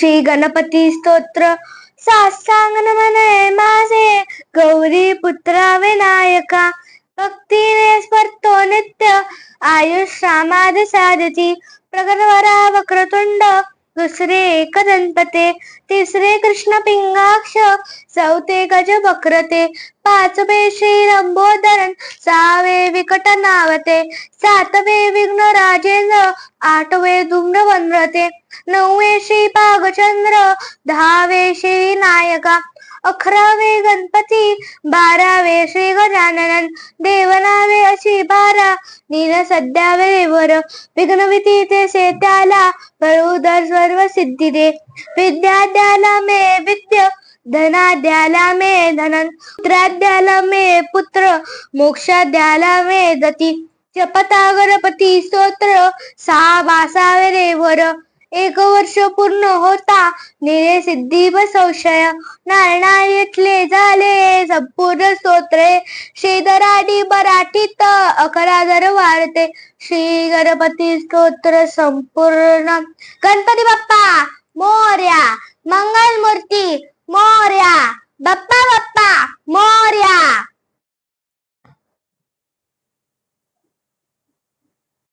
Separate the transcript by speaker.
Speaker 1: श्री गणपती स्तोत्र सासांगन म्हणे माझे गौरी पुत्रा विनायका भक्तीने स्पर्तो नित्य आयुष्यामाद साधती प्रगटवरा वक्रतुंड दुसरे एक गणपते तिसरे कृष्ण पिंगाक्ष चौथे गज वक्रते पाचवे श्री लंबोदरन सहावे विकट नावते सातवे विघ्न राजेंद्र आठवे धुम्र वनरते नववे श्री पागचंद्र दहावे श्री नायका अकरावे गणपती बारावे श्री गजानन देवनावे अशी बारा नीन सध्या वर. विघ्नविती ते से त्याला बळुदर सर्व सिद्धी दे. विद्या द्याला मे विद्य धना द्याला मे धनन पुत्रा द्याला मे पुत्र मोक्षा द्याला मे गती जपता गणपती स्तोत्र सहा बासावे रेवर एक वर्ष पूर्ण होता. निरे सिद्धी व संशय नारणायतले झाले संपूर्ण स्तोत्रे. श्रीधराडी मराठीत अकरा जर वाढते. श्री गणपती स्तोत्र संपूर्ण. गणपती बाप्पा!